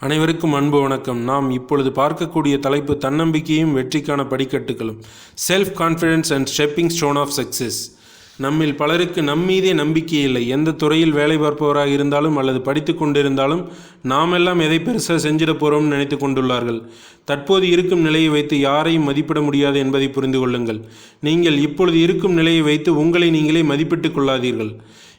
அனைவருக்கும் அன்பு வணக்கம். நாம் இப்பொழுது பார்க்கக்கூடிய தலைப்பு தன்னம்பிக்கையும் வெற்றிக்கான படிக்கட்டுகளும். Self confidence and stepping stone of success நம்மில் பலருக்கு நம்மீதே நம்பிக்கை இல்லை. எந்த துறையில் வேலை பார்ப்பவராக இருந்தாலும் அல்லது படித்து கொண்டிருந்தாலும் நாமெல்லாம் எதை பெருசாக செஞ்சிட போகிறோம்னு நினைத்து கொண்டுள்ளார்கள். தற்போது இருக்கும் நிலையை வைத்து யாரையும் மதிப்பிட முடியாது என்பதை புரிந்து கொள்ளுங்கள். நீங்கள் இப்பொழுது இருக்கும் நிலையை வைத்து உங்களை நீங்களே மதிப்பிட்டுக் கொள்ளாதீர்கள்.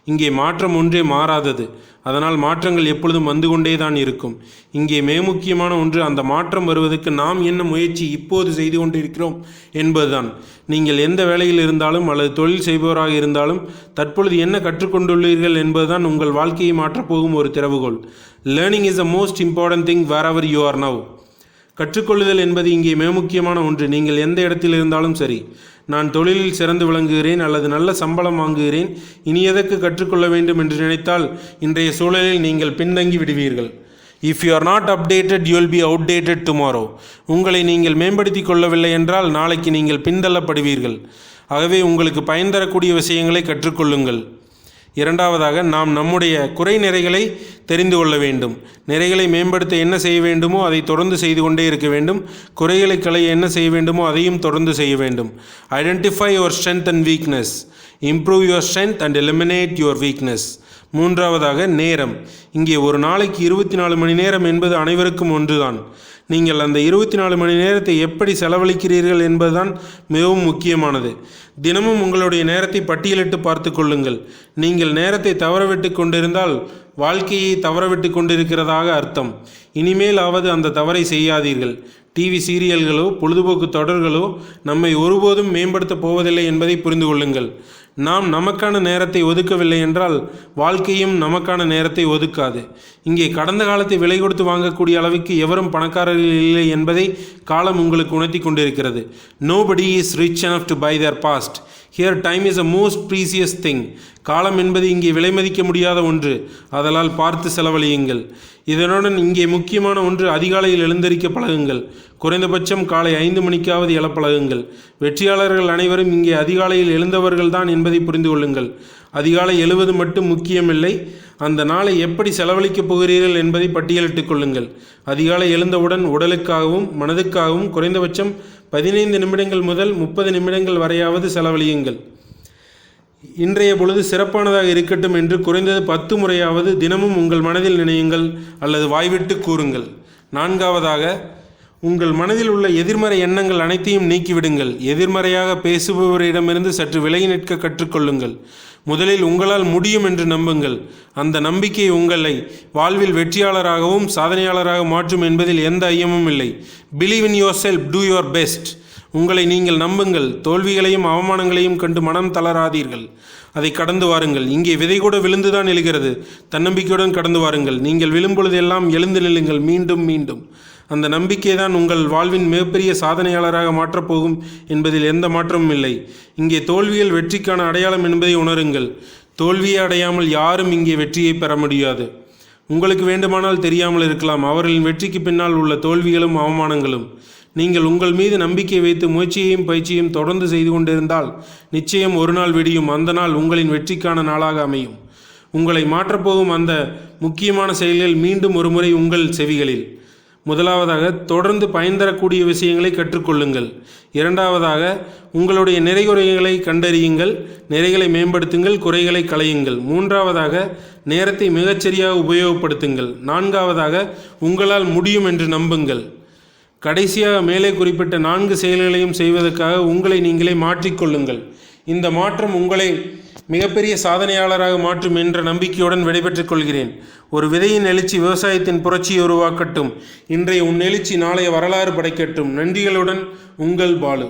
இங்கே மாற்றம் ஒன்றே மாறாதது. அதனால் மாற்றங்கள் எப்பொழுதும் வந்து கொண்டே தான் இருக்கும். இங்கே மே முக்கியமான ஒன்று அந்த மாற்றம் வருவதற்கு நாம் என்ன முயற்சி இப்போது செய்து கொண்டிருக்கிறோம் என்பதுதான். நீங்கள் எந்த வேலையில் இருந்தாலும் அல்லது தொழில் செய்பவராக இருந்தாலும் தற்பொழுது என்ன கற்றுக்கொண்டுள்ளீர்கள் என்பதுதான் உங்கள் வாழ்க்கையை மாற்றப்போகும் ஒரு திறவுகோல் learning is a most important thing wherever you are now கற்றுக்கொள்ளுதல் என்பது இங்கே மிக முக்கியமான ஒன்று. நீங்கள் எந்த இடத்தில் இருந்தாலும் சரி நான் தொழிலில் சிறந்து விளங்குகிறேன் அல்லது நல்ல சம்பளம் வாங்குகிறேன் இனி எதற்கு கற்றுக்கொள்ள வேண்டும் என்று நினைத்தால் இன்றைய சூழலில் நீங்கள் பின்தங்கி விடுவீர்கள். If you are not updated you will be outdated tomorrow உங்களை நீங்கள் மேம்படுத்தி கொள்ளவில்லை என்றால் நாளைக்கு நீங்கள் பின்தள்ளப்படுவீர்கள். ஆகவே உங்களுக்கு பயன் தரக்கூடிய விஷயங்களை கற்றுக்கொள்ளுங்கள். இரண்டாவதாக நாம் நம்முடைய குறை நிறைகளை தெரிந்து கொள்ள வேண்டும். நிறைகளை மேம்படுத்த என்ன செய்ய வேண்டுமோ அதை தொடர்ந்து செய்து கொண்டே இருக்க வேண்டும். குறைகளை களைய என்ன செய்ய வேண்டுமோ அதையும் தொடர்ந்து செய்ய வேண்டும். Identify your strength and weakness improve your strength and eliminate your weakness மூன்றாவதாக நேரம். இங்கே ஒரு நாளைக்கு இருபத்தி நாலு மணி நேரம் என்பது அனைவருக்கும் ஒன்றுதான். நீங்கள் அந்த இருபத்தி நாலு மணி நேரத்தை எப்படி செலவழிக்கிறீர்கள் என்பதுதான் மிகவும் முக்கியமானது. தினமும் உங்களுடைய நேரத்தை பட்டியலிட்டு பார்த்து கொள்ளுங்கள். நீங்கள் நேரத்தை தவறவிட்டு கொண்டிருந்தால் வாழ்க்கையை தவறவிட்டு கொண்டிருக்கிறதாக அர்த்தம். இனிமேலாவது அந்த தவறை செய்யாதீர்கள். டிவி சீரியல்களோ பொழுதுபோக்கு தொடர்களோ நம்மை ஒருபோதும் மேம்படுத்தப் போவதில்லை என்பதை புரிந்து கொள்ளுங்கள். நாம் நமக்கான நேரத்தை ஒதுக்கவில்லை என்றால் வாழ்க்கையும் நமக்கான நேரத்தை ஒதுக்காது. இங்கே கடந்த காலத்தை விலை கொடுத்து வாங்கக்கூடிய அளவுக்கு எவரும் பணக்காரர்கள் இல்லை என்பதை காலம் உங்களுக்கு உணர்த்தி கொண்டிருக்கிறது. Nobody is rich enough to buy their past here time is a most precious thing காலம் என்பது இங்கே விலை மதிக்க முடியாத ஒன்று. அதனால் பார்த்து செலவழியுங்கள். இதனுடன் இங்கே முக்கியமான ஒன்று அதிகாலையில் எழுந்தரிக்க பழகுங்கள். குறைந்தபட்சம் காலை ஐந்து மணிக்காவது எழ பழகுங்கள். வெற்றியாளர்கள் அனைவரும் இங்கே அதிகாலையில் எழுந்தவர்கள்தான் என்பதை புரிந்து கொள்ளுங்கள். அதிகாலை எழுவது மட்டும் முக்கியமில்லை. அந்த நாளை எப்படி செலவழிக்கப் போகிறீர்கள் என்பதை பட்டியலிட்டுக் கொள்ளுங்கள். அதிகாலை எழுந்தவுடன் உடலுக்காகவும் மனதுக்காகவும் குறைந்தபட்சம் பதினைந்து நிமிடங்கள் முதல் முப்பது நிமிடங்கள் வரையாவது செலவழியுங்கள். இன்றைய பொழுது சிறப்பானதாக இருக்கட்டும் என்று குறைந்தது பத்து முறையாவது தினமும் உங்கள் மனதில் நினையுங்கள் அல்லது வாய்விட்டு கூறுங்கள். நான்காவதாக உங்கள் மனதில் உள்ள எதிர்மறை எண்ணங்கள் அனைத்தையும் நீக்கிவிடுங்கள். எதிர்மறையாக பேசுபவரிடமிருந்து சற்று விலகி நிற்க கற்றுக்கொள்ளுங்கள். முதலில் உங்களால் முடியும் என்று நம்புங்கள். அந்த நம்பிக்கை உங்களை வாழ்வில் வெற்றியாளராகவும் சாதனையாளராக மாற்றும் என்பதில் எந்த ஐயமும் இல்லை. Believe in yourself do your best உங்களை நீங்கள் நம்புங்கள். தோல்விகளையும் அவமானங்களையும் கண்டு மனம் தளராதீர்கள். அதை கடந்து வாருங்கள். இங்கே விதை கூட விழுந்துதான் எழுகிறது. தன்னம்பிக்கையுடன் கடந்து வாருங்கள். நீங்கள் விழும்பொழுதெல்லாம் எழுந்து நில்லுங்கள். மீண்டும் மீண்டும். அந்த நம்பிக்கை தான் உங்கள் வாழ்வின் மிகப்பெரிய சாதனையாளராக மாற்றப்போகும் என்பதில் எந்த மாற்றமும் இல்லை. இங்கே தோல்வியில் வெற்றிக்கான அடையாளம் என்பதை உணருங்கள். தோல்வியை அடையாமல் யாரும் இங்கே வெற்றியை பெற முடியாது. உங்களுக்கு வேண்டுமானால் தெரியாமல் இருக்கலாம். அவர்களின் வெற்றிக்கு பின்னால் உள்ள தோல்விகளும் அவமானங்களும். நீங்கள் உங்கள் மீது நம்பிக்கை வைத்து முயற்சியையும் பயிற்சியையும் தொடர்ந்து செய்து கொண்டிருந்தால் நிச்சயம் ஒரு நாள் விடியும். அந்த நாள் உங்களின் வெற்றிக்கான நாளாக அமையும். உங்களை மாற்றப்போகும் அந்த முக்கியமான செயல்கள் மீண்டும் ஒருமுறை உங்கள் செவிகளில். முதலாவதாக தொடர்ந்து பயன் தரக்கூடிய விஷயங்களை கற்றுக்கொள்ளுங்கள். இரண்டாவதாக உங்களுடைய நிறைகுறைகளை கண்டறியுங்கள் நிறைகளை மேம்படுத்துங்கள் குறைகளை களையுங்கள். மூன்றாவதாக நேரத்தை மிகச்சரியாக உபயோகப்படுத்துங்கள். நான்காவதாக உங்களால் முடியும் என்று நம்புங்கள். கடைசியாக மேலே குறிப்பிட்ட நான்கு செயல்களையும் செய்வதற்காக உங்களை நீங்களே மாற்றிக்கொள்ளுங்கள். இந்த மாற்றம் உங்களை மிகப்பெரிய சாதனையாளராக மாற்றும் என்ற நம்பிக்கையுடன் விடைபெற்றுக் கொள்கிறேன். ஒரு விதையின் எழுச்சி விவசாயத்தின் புரட்சியை உருவாக்கட்டும். இன்றைய உன் எழுச்சி நாளைய வரலாறு படைக்கட்டும். நன்றிகளுடன் உங்கள் பாலு.